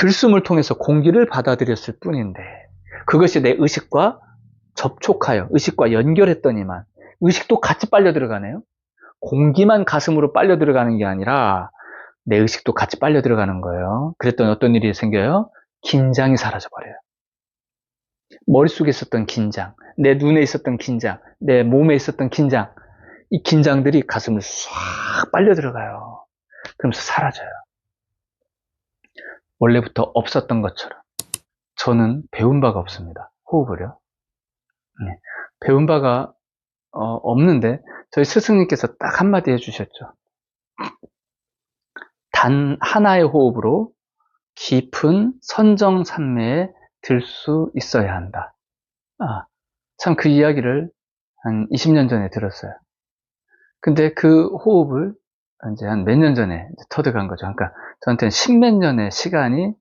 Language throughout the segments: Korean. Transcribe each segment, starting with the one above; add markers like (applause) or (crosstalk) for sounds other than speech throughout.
들숨을 통해서 공기를 받아들였을 뿐인데 그것이 내 의식과 접촉하여 의식과 연결했더니만 의식도 같이 빨려 들어가네요. 공기만 가슴으로 빨려 들어가는 게 아니라 내 의식도 같이 빨려 들어가는 거예요. 그랬더니 어떤 일이 생겨요? 긴장이 사라져 버려요. 머릿속에 있었던 긴장, 내 눈에 있었던 긴장, 내 몸에 있었던 긴장, 이 긴장들이 가슴을 싹 빨려 들어가요. 그러면서 사라져요. 원래부터 없었던 것처럼. 저는 배운 바가 없습니다. 호흡을요. 네. 배운 바가 어, 없는데 저희 스승님께서 딱 한마디 해주셨죠. 단 하나의 호흡으로 깊은 선정산매에 들 수 있어야 한다. 아, 참 그 이야기를 한 20년 전에 들었어요. 근데 그 호흡을 이제 한 몇 년 전에 터득한 거죠. 그러니까 저한테는 십몇 년의 시간이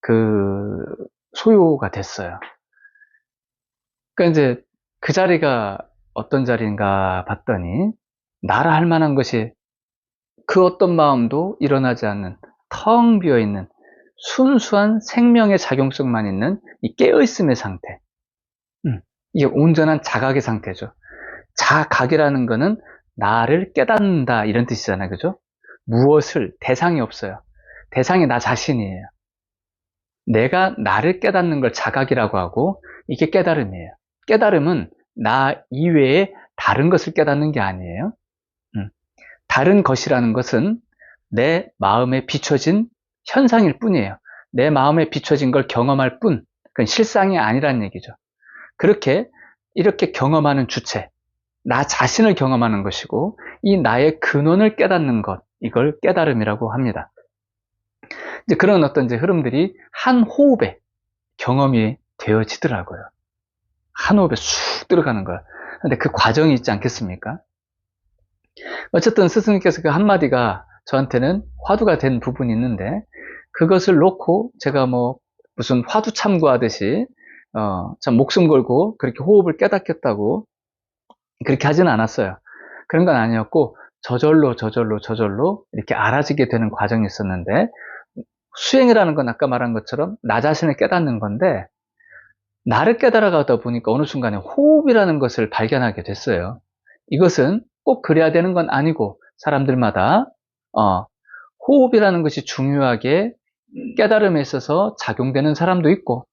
그 소요가 됐어요. 그러니까 이제 그 자리가 어떤 자리인가 봤더니 나라 할 만한 것이 그 어떤 마음도 일어나지 않는 텅 비어 있는 순수한 생명의 작용성만 있는 이 깨어있음의 상태. 음, 이게 온전한 자각의 상태죠. 자각이라는 것은 나를 깨닫는다 이런 뜻이잖아요. 그죠? 무엇을 대상이 없어요. 대상이 나 자신이에요. 내가 나를 깨닫는 걸 자각이라고 하고 이게 깨달음이에요. 깨달음은 나 이외에 다른 것을 깨닫는 게 아니에요. 음. 다른 것이라는 것은 내 마음에 비춰진 현상일 뿐이에요. 내 마음에 비춰진 걸 경험할 뿐, 그건 실상이 아니라는 얘기죠. 그렇게 이렇게 경험하는 주체, 나 자신을 경험하는 것이고, 이 나의 근원을 깨닫는 것, 이걸 깨달음이라고 합니다. 이제 그런 어떤 이제 흐름들이 한 호흡에 경험이 되어지더라고요. 한 호흡에 쑥 들어가는 거야. 근데 그 과정이 있지 않겠습니까? 어쨌든 스승님께서 그 한마디가 저한테는 화두가 된 부분이 있는데, 그것을 놓고 제가 뭐 무슨 화두 참고하듯이 어, 참 목숨 걸고 그렇게 호흡을 깨닫겠다고 그렇게 하지는 않았어요. 그런 건 아니었고 저절로 저절로 저절로 이렇게 알아지게 되는 과정이 있었는데 수행이라는 건 아까 말한 것처럼 나 자신을 깨닫는 건데 나를 깨달아가다 보니까 어느 순간에 호흡이라는 것을 발견하게 됐어요. 이것은 꼭 그래야 되는 건 아니고 사람들마다 어, 호흡이라는 것이 중요하게 깨달음에 있어서 작용되는 사람도 있고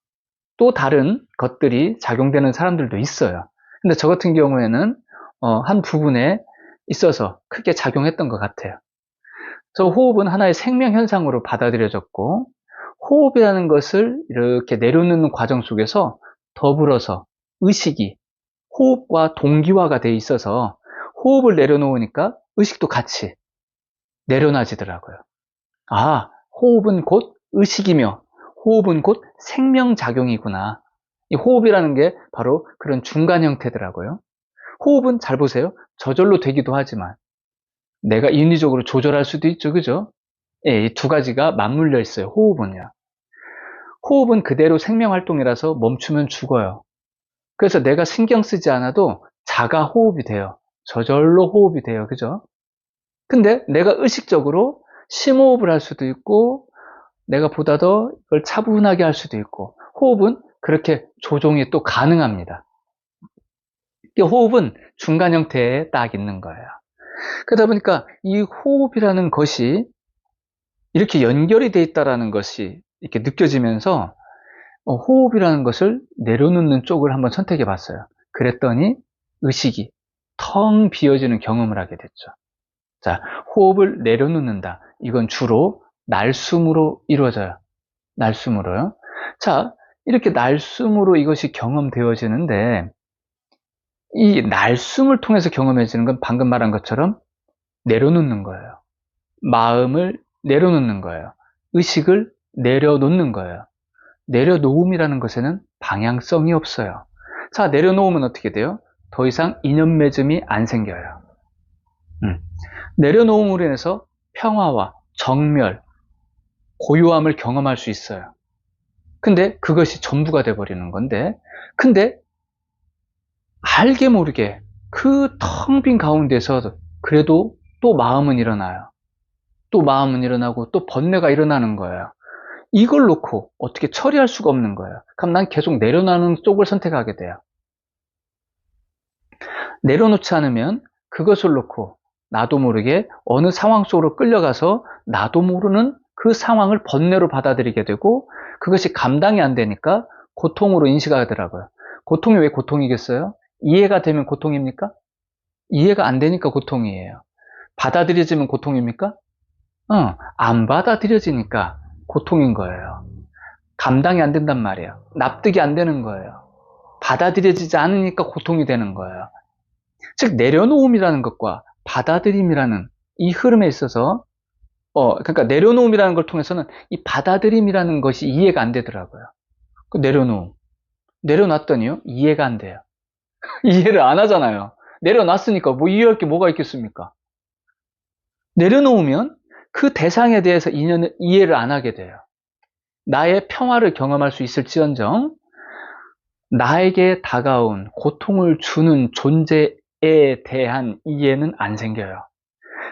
또 다른 것들이 작용되는 사람들도 있어요. 근데 저 같은 경우에는 어, 한 부분에 있어서 크게 작용했던 것 같아요. 저 호흡은 하나의 생명 현상으로 받아들여졌고 호흡이라는 것을 이렇게 내려놓는 과정 속에서 더불어서 의식이 호흡과 동기화가 돼 있어서 호흡을 내려놓으니까 의식도 같이 내려놔지더라고요. 아, 호흡은 곧 의식이며 호흡은 곧 생명작용이구나. 이 호흡이라는 게 바로 그런 중간 형태더라고요. 호흡은 잘 보세요. 저절로 되기도 하지만 내가 인위적으로 조절할 수도 있죠. 그죠? 예, 이 두 가지가 맞물려 있어요. 호흡은요. 호흡은 그대로 생명활동이라서 멈추면 죽어요. 그래서 내가 신경 쓰지 않아도 자가 호흡이 돼요. 저절로 호흡이 돼요. 그죠? 근데 내가 의식적으로 심호흡을 할 수도 있고 내가 보다 더 이걸 차분하게 할 수도 있고 호흡은 그렇게 조종이 또 가능합니다. 호흡은 중간 형태에 딱 있는 거예요. 그러다 보니까 이 호흡이라는 것이 이렇게 연결이 돼 있다라는 것이 이렇게 느껴지면서 어, 호흡이라는 것을 내려놓는 쪽을 한번 선택해 봤어요. 그랬더니 의식이 텅 비어지는 경험을 하게 됐죠. 자, 호흡을 내려놓는다. 이건 주로 날숨으로 이루어져요. 날숨으로요. 자, 이렇게 날숨으로 이것이 경험되어지는데, 이 날숨을 통해서 경험해지는 건 방금 말한 것처럼 내려놓는 거예요. 마음을 내려놓는 거예요. 의식을 내려놓는 거예요. 내려놓음이라는 것에는 방향성이 없어요. 자, 내려놓으면 어떻게 돼요? 더 이상 인연 맺음이 안 생겨요. 음. 내려놓음으로 인해서 평화와 정멸, 고요함을 경험할 수 있어요. 근데 그것이 전부가 돼버리는 건데, 근데 알게 모르게 그 텅 빈 가운데서 그래도 또 마음은 일어나요. 또 마음은 일어나고 또 번뇌가 일어나는 거예요. 이걸 놓고 어떻게 처리할 수가 없는 거예요. 그럼 난 계속 내려놓는 쪽을 선택하게 돼요. 내려놓지 않으면 그것을 놓고 나도 모르게 어느 상황 속으로 끌려가서 나도 모르는 그 상황을 번뇌로 받아들이게 되고 그것이 감당이 안 되니까 고통으로 인식하더라고요. 고통이 왜 고통이겠어요? 이해가 되면 고통입니까? 이해가 안 되니까 고통이에요. 받아들여지면 고통입니까? 어, 안 받아들여지니까 고통인 거예요. 감당이 안 된단 말이에요. 납득이 안 되는 거예요. 받아들여지지 않으니까 고통이 되는 거예요. 즉, 내려놓음이라는 것과 받아들임이라는 이 흐름에 있어서, 어, 그러니까 내려놓음이라는 걸 통해서는 이 받아들임이라는 것이 이해가 안 되더라고요. 그 내려놓음. 내려놨더니요, 이해가 안 돼요. (laughs) 이해를 안 하잖아요. 내려놨으니까 뭐 이해할 게 뭐가 있겠습니까? 내려놓으면 그 대상에 대해서 이해를 안 하게 돼요. 나의 평화를 경험할 수 있을지언정 나에게 다가온 고통을 주는 존재에 대한 이해는 안 생겨요.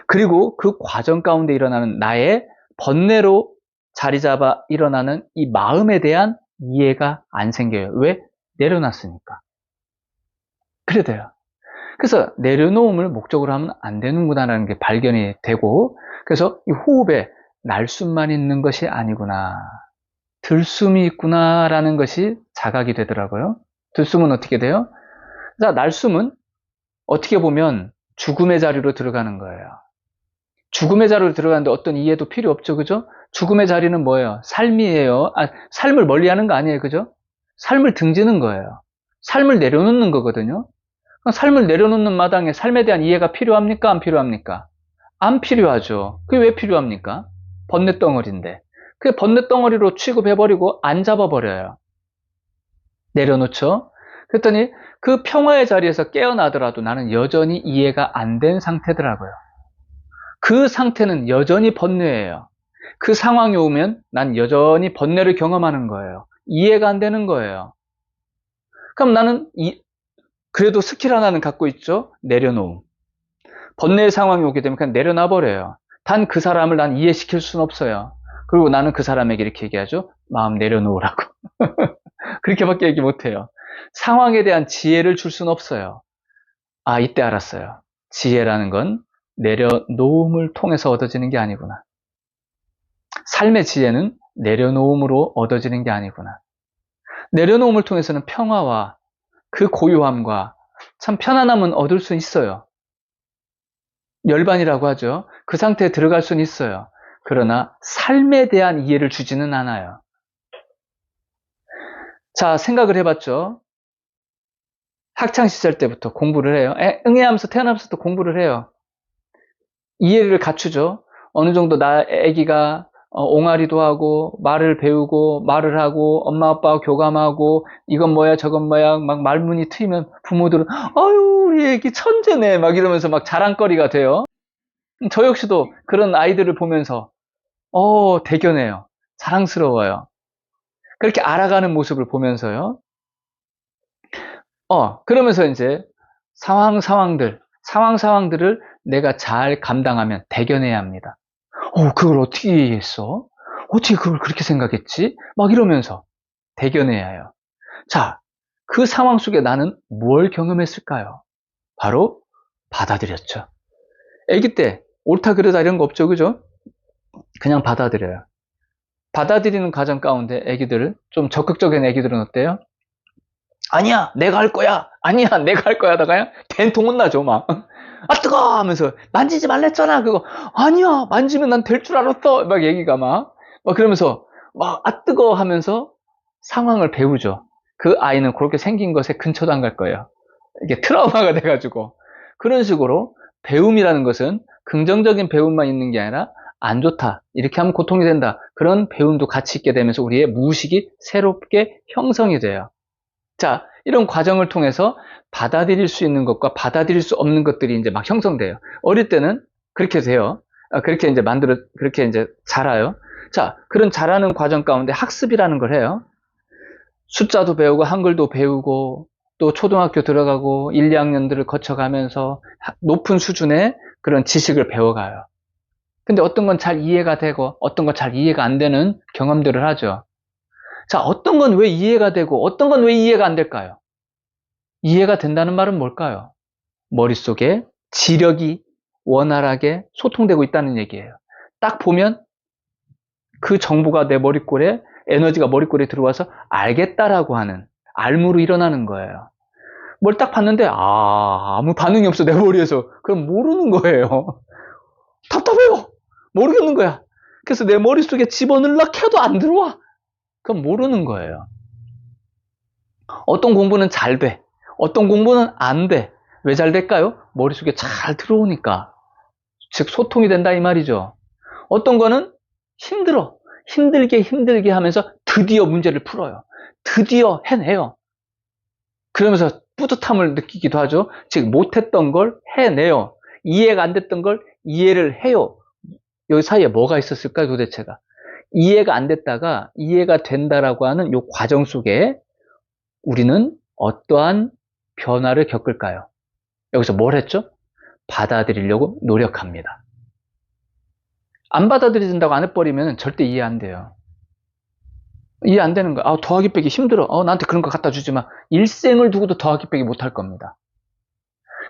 그리고 그 과정 가운데 일어나는 나의 번뇌로 자리 잡아 일어나는 이 마음에 대한 이해가 안 생겨요. 왜? 내려놨으니까. 그래 돼요. 그래서 내려놓음을 목적으로 하면 안 되는구나라는 게 발견이 되고, 그래서 이 호흡에 날숨만 있는 것이 아니구나. 들숨이 있구나라는 것이 자각이 되더라고요. 들숨은 어떻게 돼요? 자, 날숨은 어떻게 보면 죽음의 자리로 들어가는 거예요. 죽음의 자리로 들어가는데 어떤 이해도 필요 없죠, 그죠? 죽음의 자리는 뭐예요? 삶이에요. 아, 삶을 멀리 하는 거 아니에요, 그죠? 삶을 등지는 거예요. 삶을 내려놓는 거거든요. 삶을 내려놓는 마당에 삶에 대한 이해가 필요합니까? 안 필요합니까? 안 필요하죠. 그게 왜 필요합니까? 번뇌덩어리인데. 그 번뇌덩어리로 취급해버리고 안 잡아버려요. 내려놓죠? 그랬더니 그 평화의 자리에서 깨어나더라도 나는 여전히 이해가 안 된 상태더라고요. 그 상태는 여전히 번뇌예요. 그 상황이 오면 난 여전히 번뇌를 경험하는 거예요. 이해가 안 되는 거예요. 그럼 나는 이, 그래도 스킬 하나는 갖고 있죠? 내려놓음. 번뇌의 상황이 오게 되면 그냥 내려놔 버려요. 단 그 사람을 난 이해시킬 수는 없어요. 그리고 나는 그 사람에게 이렇게 얘기하죠. 마음 내려놓으라고. (laughs) 그렇게밖에 얘기 못해요. 상황에 대한 지혜를 줄 수는 없어요. 아, 이때 알았어요. 지혜라는 건 내려놓음을 통해서 얻어지는 게 아니구나. 삶의 지혜는 내려놓음으로 얻어지는 게 아니구나. 내려놓음을 통해서는 평화와 그 고요함과 참 편안함은 얻을 수 있어요. 열반이라고 하죠. 그 상태에 들어갈 수는 있어요. 그러나 삶에 대한 이해를 주지는 않아요. 자, 생각을 해봤죠. 학창시절 때부터 공부를 해요. 응애하면서 태어나면서도 공부를 해요. 이해를 갖추죠. 어느 정도 나 애기가 어, 옹알이도 하고 말을 배우고 말을 하고 엄마 아빠와 교감하고 이건 뭐야 저건 뭐야 막 말문이 트이면 부모들은 아유 우리 애기 천재네 막 이러면서 막 자랑거리가 돼요. 저 역시도 그런 아이들을 보면서 어 대견해요. 자랑스러워요. 그렇게 알아가는 모습을 보면서요. 어 그러면서 이제 상황 상황들 상황 상황들을 내가 잘 감당하면 대견해야 합니다. 어, 그걸 어떻게 이해했어? 어떻게 그걸 그렇게 생각했지? 막 이러면서 대견해야 해요. 자, 그 상황 속에 나는 뭘 경험했을까요? 바로 받아들였죠. 아기 때 옳다 그르다 이런 거 없죠, 그죠? 그냥 받아들여요. 받아들이는 과정 가운데 아기들을 좀 적극적인 아기들은 어때요? 아니야, 내가 할 거야. 아니야, (laughs) 내가 할 거야. 다가요? 된통 혼나죠, 막. (laughs) 아 뜨거! 하면서 만지지 말랬잖아 그거. 아니야 만지면 난 될 줄 알았어. 막 얘기가 막, 막 그러면서 막 아 뜨거! 하면서 상황을 배우죠. 그 아이는 그렇게 생긴 것에 근처도 안 갈 거예요. 이게 트라우마가 돼가지고. 그런 식으로 배움이라는 것은 긍정적인 배움만 있는 게 아니라 안 좋다 이렇게 하면 고통이 된다. 그런 배움도 같이 있게 되면서 우리의 무의식이 새롭게 형성이 돼요 자 이런 과정을 통해서 받아들일 수 있는 것과 받아들일 수 없는 것들이 이제 막 형성돼요. 어릴 때는 그렇게 돼요. 아, 그렇게 이제 만들어, 그렇게 이제 자라요. 자, 그런 자라는 과정 가운데 학습이라는 걸 해요. 숫자도 배우고, 한글도 배우고, 또 초등학교 들어가고, 1, 2학년들을 거쳐가면서 높은 수준의 그런 지식을 배워가요. 근데 어떤 건 잘 이해가 되고 어떤 건 잘 이해가 안 되는 경험들을 하죠. 자, 어떤 건 왜 이해가 되고 어떤 건 왜 이해가 안 될까요? 이해가 된다는 말은 뭘까요? 머릿속에 지력이 원활하게 소통되고 있다는 얘기예요. 딱 보면 그 정보가 내 머릿골에 에너지가 머릿골에 들어와서 알겠다라고 하는 알무로 일어나는 거예요. 뭘 딱 봤는데 아 아무 반응이 없어 내 머리에서 그럼 모르는 거예요. 답답해요. 모르겠는 거야. 그래서 내 머릿속에 집어넣으려 해도 안 들어와. 그럼 모르는 거예요. 어떤 공부는 잘 돼. 어떤 공부는 안 돼. 왜 잘 될까요? 머릿속에 잘 들어오니까. 즉, 소통이 된다 이 말이죠. 어떤 거는 힘들어. 힘들게 힘들게 하면서 드디어 문제를 풀어요. 드디어 해내요. 그러면서 뿌듯함을 느끼기도 하죠. 즉, 못했던 걸 해내요. 이해가 안 됐던 걸 이해를 해요. 여기 사이에 뭐가 있었을까요, 도대체가? 이해가 안 됐다가 이해가 된다라고 하는 이 과정 속에 우리는 어떠한 변화를 겪을까요? 여기서 뭘 했죠? 받아들이려고 노력합니다. 안 받아들여진다고 안 해버리면 절대 이해 안 돼요. 이해 안 되는 거야. 아, 더하기 빼기 힘들어. 어, 나한테 그런 거 갖다 주지 마. 일생을 두고도 더하기 빼기 못 할 겁니다.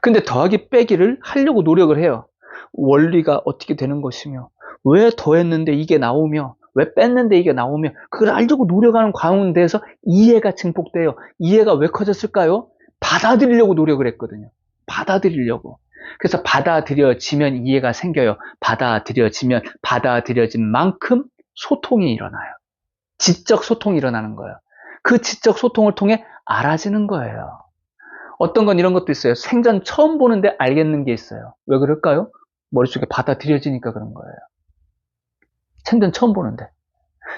근데 더하기 빼기를 하려고 노력을 해요. 원리가 어떻게 되는 것이며, 왜 더했는데 이게 나오며, 왜 뺐는데 이게 나오며, 그걸 알려고 노력하는 가운데에서 이해가 증폭돼요. 이해가 왜 커졌을까요? 받아들이려고 노력을 했거든요. 받아들이려고. 그래서 받아들여지면 이해가 생겨요. 받아들여지면 받아들여진 만큼 소통이 일어나요. 지적 소통이 일어나는 거예요. 그 지적 소통을 통해 알아지는 거예요. 어떤 건 이런 것도 있어요. 생전 처음 보는데 알겠는 게 있어요. 왜 그럴까요? 머릿속에 받아들여지니까 그런 거예요. 생전 처음 보는데.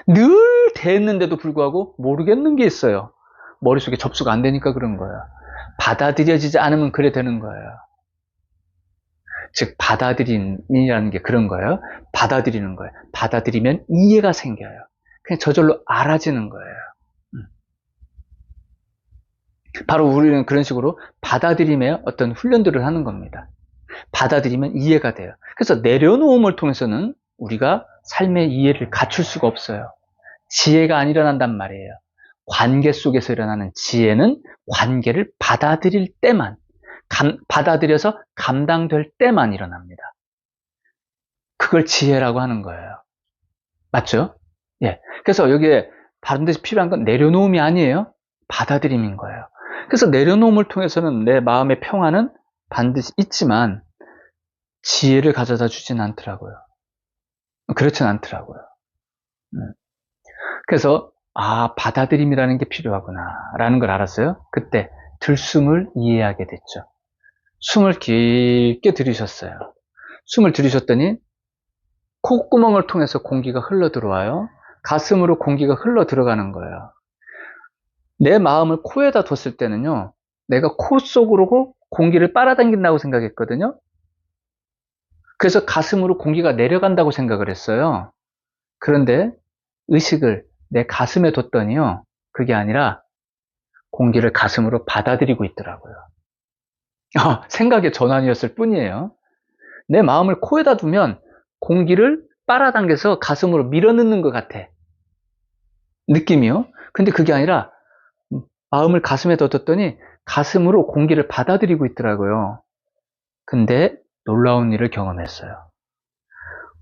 늘 됐는데도 불구하고 모르겠는 게 있어요. 머릿속에 접수가 안 되니까 그런 거예요. 받아들여지지 않으면 그래 되는 거예요. 즉, 받아들임이라는 게 그런 거예요. 받아들이는 거예요. 받아들이면 이해가 생겨요. 그냥 저절로 알아지는 거예요. 음. 바로 우리는 그런 식으로 받아들임의 어떤 훈련들을 하는 겁니다. 받아들이면 이해가 돼요. 그래서 내려놓음을 통해서는 우리가 삶의 이해를 갖출 수가 없어요. 지혜가 안 일어난단 말이에요. 관계 속에서 일어나는 지혜는 관계를 받아들일 때만, 감, 받아들여서 감당될 때만 일어납니다. 그걸 지혜라고 하는 거예요. 맞죠? 예. 그래서 여기에 반드시 필요한 건 내려놓음이 아니에요. 받아들임인 거예요. 그래서 내려놓음을 통해서는 내 마음의 평화는 반드시 있지만 지혜를 가져다 주진 않더라고요. 그렇진 않더라고요. 음. 그래서 아 받아들임이라는 게 필요하구나 라는 걸 알았어요. 그때 들숨을 이해하게 됐죠. 숨을 깊게 들이셨어요. 숨을 들이셨더니 콧구멍을 통해서 공기가 흘러 들어와요. 가슴으로 공기가 흘러 들어가는 거예요. 내 마음을 코에다 뒀을 때는요, 내가 코 속으로 공기를 빨아당긴다고 생각했거든요. 그래서 가슴으로 공기가 내려간다고 생각을 했어요. 그런데 의식을 내 가슴에 뒀더니요, 그게 아니라 공기를 가슴으로 받아들이고 있더라고요. 어, 생각의 전환이었을 뿐이에요. 내 마음을 코에다 두면 공기를 빨아당겨서 가슴으로 밀어넣는 것 같아. 느낌이요. 근데 그게 아니라 마음을 가슴에 뒀더니 가슴으로 공기를 받아들이고 있더라고요. 근데 놀라운 일을 경험했어요.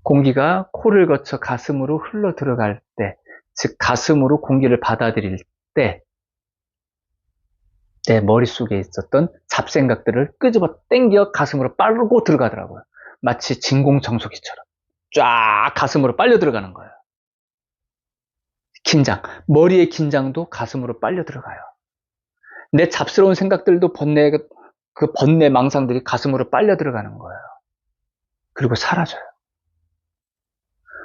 공기가 코를 거쳐 가슴으로 흘러 들어갈 때, 즉 가슴으로 공기를 받아들일 때, 내 머릿속에 있었던 잡생각들을 끄집어 땡겨 가슴으로 빨고 들어가더라고요. 마치 진공청소기처럼 쫙 가슴으로 빨려 들어가는 거예요. 긴장, 머리의 긴장도 가슴으로 빨려 들어가요. 내 잡스러운 생각들도 번뇌, 그 번뇌 망상들이 가슴으로 빨려 들어가는 거예요. 그리고 사라져요.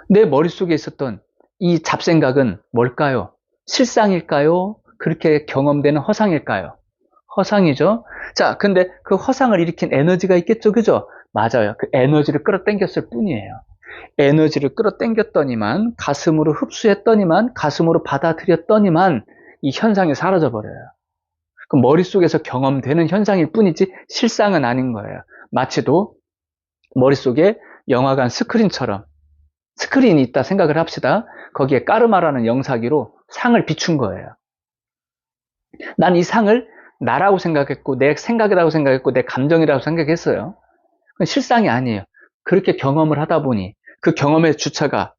내 머릿속에 있었던 이 잡생각은 뭘까요? 실상일까요? 그렇게 경험되는 허상일까요? 허상이죠. 자, 근데 그 허상을 일으킨 에너지가 있겠죠, 그죠? 맞아요. 그 에너지를 끌어당겼을 뿐이에요. 에너지를 끌어당겼더니만, 가슴으로 흡수했더니만, 가슴으로 받아들였더니만, 이 현상이 사라져버려요. 그 머릿속에서 경험되는 현상일 뿐이지 실상은 아닌 거예요. 마치도 머릿속에 영화관 스크린처럼 스크린이 있다 생각을 합시다. 거기에 까르마라는 영사기로 상을 비춘 거예요. 난 이 상을 나라고 생각했고, 내 생각이라고 생각했고, 내 감정이라고 생각했어요. 그건 실상이 아니에요. 그렇게 경험을 하다 보니, 그 경험의 주체가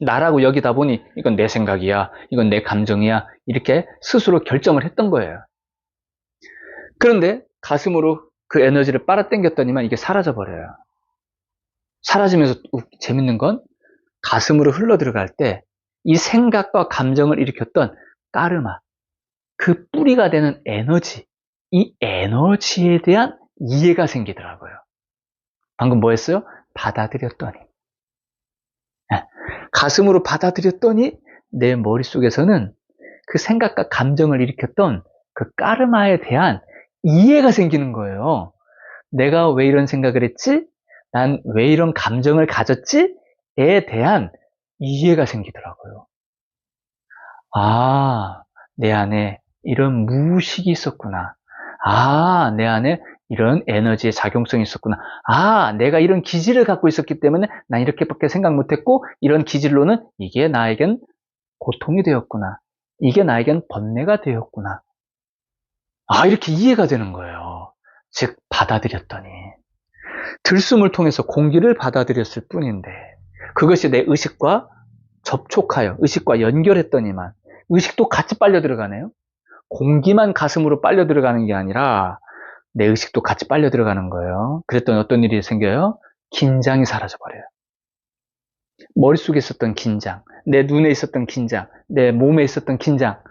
나라고 여기다 보니, 이건 내 생각이야, 이건 내 감정이야, 이렇게 스스로 결정을 했던 거예요. 그런데 가슴으로 그 에너지를 빨아당겼더니만 이게 사라져 버려요. 사라지면서 재밌는 건 가슴으로 흘러 들어갈 때 이 생각과 감정을 일으켰던 까르마, 그 뿌리가 되는 에너지, 이 에너지에 대한 이해가 생기더라고요. 방금 뭐 했어요? 받아들였더니. 네. 가슴으로 받아들였더니 내 머릿속에서는 그 생각과 감정을 일으켰던 그 까르마에 대한 이해가 생기는 거예요. 내가 왜 이런 생각을 했지? 난 왜 이런 감정을 가졌지? 에 대한 이해가 생기더라고요. 아, 내 안에 이런 무의식이 있었구나. 아, 내 안에 이런 에너지의 작용성이 있었구나. 아, 내가 이런 기질을 갖고 있었기 때문에 난 이렇게밖에 생각 못했고, 이런 기질로는 이게 나에겐 고통이 되었구나. 이게 나에겐 번뇌가 되었구나. 아, 이렇게 이해가 되는 거예요. 즉, 받아들였더니. 들숨을 통해서 공기를 받아들였을 뿐인데, 그것이 내 의식과 접촉하여, 의식과 연결했더니만, 의식도 같이 빨려 들어가네요. 공기만 가슴으로 빨려 들어가는 게 아니라 내 의식도 같이 빨려 들어가는 거예요. 그랬더니 어떤 일이 생겨요? 긴장이 사라져 버려요. 머릿속에 있었던 긴장, 내 눈에 있었던 긴장, 내 몸에 있었던 긴장,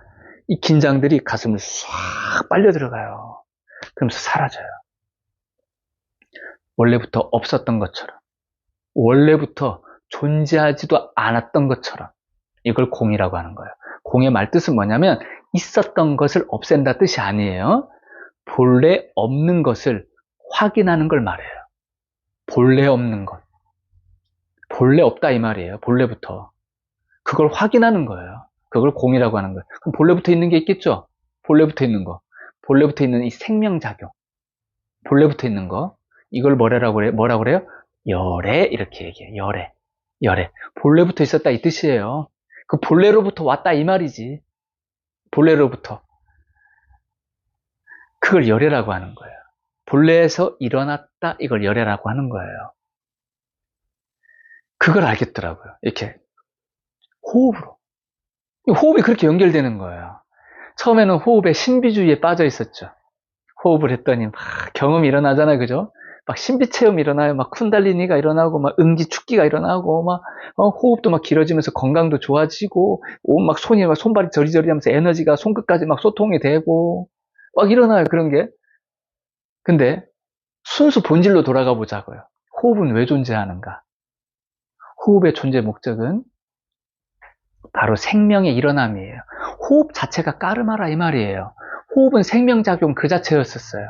이 긴장들이 가슴을 싹 빨려 들어가요. 그러면서 사라져요. 원래부터 없었던 것처럼, 원래부터 존재하지도 않았던 것처럼, 이걸 공이라고 하는 거예요. 공의 말뜻은 뭐냐면 있었던 것을 없앤다 뜻이 아니에요. 본래 없는 것을 확인하는 걸 말해요. 본래 없는 것. 본래 없다 이 말이에요. 본래부터. 그걸 확인하는 거예요. 그걸 공이라고 하는 거예요. 그럼 본래부터 있는 게 있겠죠? 본래부터 있는 거. 본래부터 있는 이 생명작용. 본래부터 있는 거. 이걸 뭐라고 그래요? 뭐라고 그래요? 열애 이렇게 얘기해요. 열애. 열애. 본래부터 있었다 이 뜻이에요. 그 본래로부터 왔다 이 말이지. 본래로부터. 그걸 열애라고 하는 거예요. 본래에서 일어났다 이걸 열애라고 하는 거예요. 그걸 알겠더라고요. 이렇게 호흡으로. 호흡이 그렇게 연결되는 거예요. 처음에는 호흡에 신비주의에 빠져 있었죠. 호흡을 했더니 막 경험이 일어나잖아요. 그죠? 막 신비 체험 일어나요. 막 쿤달리니가 일어나고, 막 응지 축기가 일어나고, 막 어, 호흡도 막 길어지면서 건강도 좋아지고, 막 손이 막 손발이 저리저리하면서 에너지가 손끝까지 막 소통이 되고, 막 일어나요 그런 게. 근데 순수 본질로 돌아가 보자고요. 호흡은 왜 존재하는가? 호흡의 존재 목적은 바로 생명의 일어남이에요. 호흡 자체가 까르마라 이 말이에요. 호흡은 생명작용 그 자체였었어요.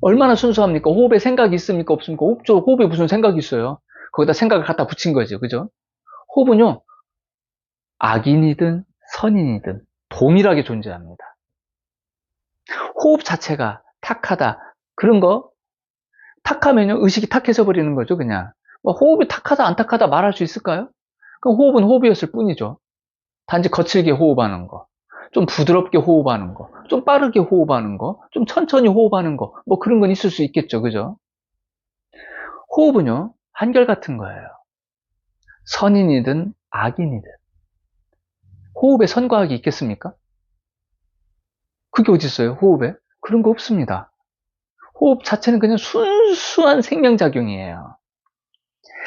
얼마나 순수합니까? 호흡에 생각이 있습니까? 없습니까? 없죠. 호흡에 무슨 생각이 있어요? 거기다 생각을 갖다 붙인 거죠. 그죠? 호흡은요, 악인이든 선인이든 동일하게 존재합니다. 호흡 자체가 탁하다. 그런 거, 탁하면요, 의식이 탁해져 버리는 거죠, 그냥. 뭐 호흡이 탁하다, 안 탁하다 말할 수 있을까요? 그럼 호흡은 호흡이었을 뿐이죠. 단지 거칠게 호흡하는 거. 좀 부드럽게 호흡하는 거, 좀 빠르게 호흡하는 거, 좀 천천히 호흡하는 거, 뭐 그런 건 있을 수 있겠죠. 그죠? 호흡은요, 한결같은 거예요. 선인이든 악인이든. 호흡에 선과 악이 있겠습니까? 그게 어디 있어요? 호흡에? 그런 거 없습니다. 호흡 자체는 그냥 순수한 생명작용이에요.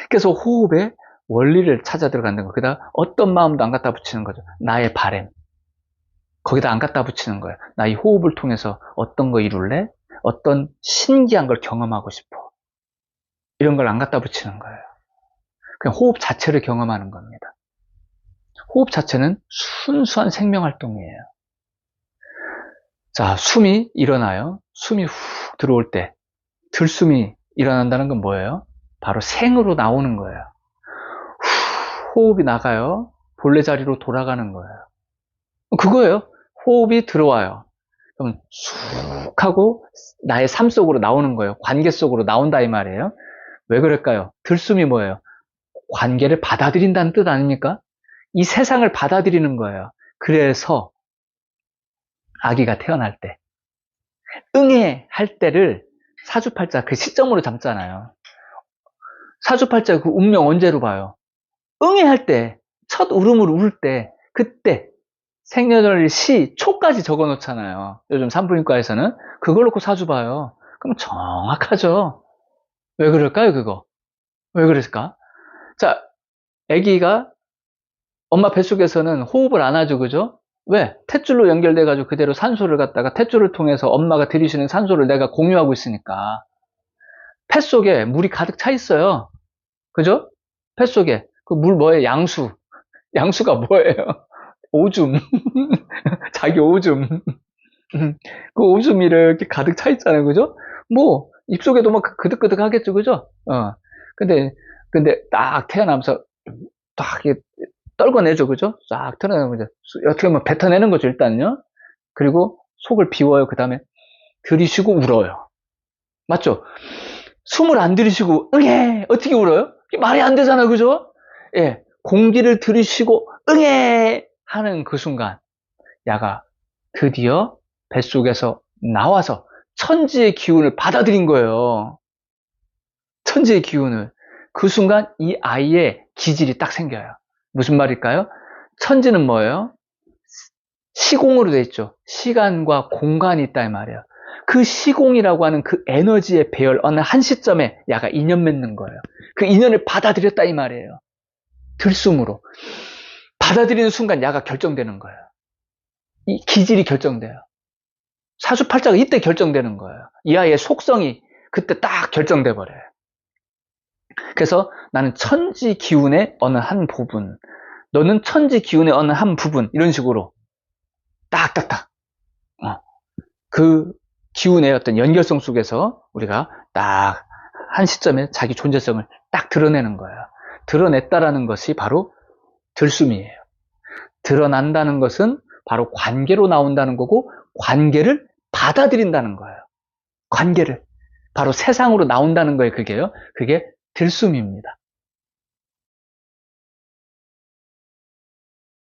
그래서 호흡에 원리를 찾아 들어간다는 거. 그다 어떤 마음도 안 갖다 붙이는 거죠. 나의 바램. 거기다 안 갖다 붙이는 거예요. 나 이 호흡을 통해서 어떤 거 이룰래? 어떤 신기한 걸 경험하고 싶어. 이런 걸 안 갖다 붙이는 거예요. 그냥 호흡 자체를 경험하는 겁니다. 호흡 자체는 순수한 생명 활동이에요. 자, 숨이 일어나요. 숨이 훅 들어올 때 들숨이 일어난다는 건 뭐예요? 바로 생으로 나오는 거예요. 후, 호흡이 나가요. 본래 자리로 돌아가는 거예요. 그거예요. 호흡이 들어와요. 그럼 쑥 하고 나의 삶 속으로 나오는 거예요. 관계 속으로 나온다 이 말이에요. 왜 그럴까요? 들숨이 뭐예요? 관계를 받아들인다는 뜻 아닙니까? 이 세상을 받아들이는 거예요. 그래서 아기가 태어날 때 응애 할 때를 사주팔자 그 시점으로 잡잖아요. 사주팔자 그 운명 언제로 봐요? 응애 할 때, 첫 울음을 울 때, 그때 생년월일 시 초까지 적어 놓잖아요. 요즘 산부인과에서는 그걸 놓고 사주 봐요. 그럼 정확하죠. 왜 그럴까요, 그거? 왜 그랬을까? 자, 아기가 엄마 뱃속에서는 호흡을 안 하죠, 그죠? 왜? 탯줄로 연결돼가지고 그대로 산소를 갖다가 탯줄을 통해서 엄마가 들이쉬는 산소를 내가 공유하고 있으니까 폐 속에 물이 가득 차 있어요. 그죠? 폐 속에 그 물 뭐예요? 양수. (laughs) 양수가 뭐예요? (laughs) 오줌. (laughs) 자기 오줌. 그 오줌이 이렇게 가득 차 있잖아요. 그죠? 뭐 입속에도 막 그득그득 하겠죠. 그죠? 어. 근데 근데 딱 태어나면서 딱 이렇게 떨궈내죠. 그죠? 쫙 털어내는 거죠. 어떻게 보면 뱉어내는 거죠. 일단요. 그리고 속을 비워요. 그 다음에 들이쉬고 울어요. 맞죠? 숨을 안 들이쉬고 응애 어떻게 울어요? 말이 안 되잖아요. 그죠? 예. 공기를 들이쉬고 응애 하는 그 순간 야가 드디어 뱃속에서 나와서 천지의 기운을 받아들인 거예요. 천지의 기운을. 그 순간 이 아이의 기질이 딱 생겨요. 무슨 말일까요? 천지는 뭐예요? 시공으로 돼 있죠. 시간과 공간이 있다 이 말이에요. 그 시공이라고 하는 그 에너지의 배열 어느 한 시점에 야가 인연 맺는 거예요. 그 인연을 받아들였다 이 말이에요. 들숨으로 받아들이는 순간 야가 결정되는 거예요. 이 기질이 결정돼요. 사주팔자가 이때 결정되는 거예요. 이 아이의 속성이 그때 딱 결정돼 버려요. 그래서 나는 천지 기운의 어느 한 부분, 너는 천지 기운의 어느 한 부분 이런 식으로 딱딱딱 어. 그 기운의 어떤 연결성 속에서 우리가 딱 한 시점에 자기 존재성을 딱 드러내는 거예요. 드러냈다라는 것이 바로 들숨이에요. 드러난다는 것은 바로 관계로 나온다는 거고 관계를 받아들인다는 거예요. 관계를 바로 세상으로 나온다는 거예요. 그게요. 그게 들숨입니다.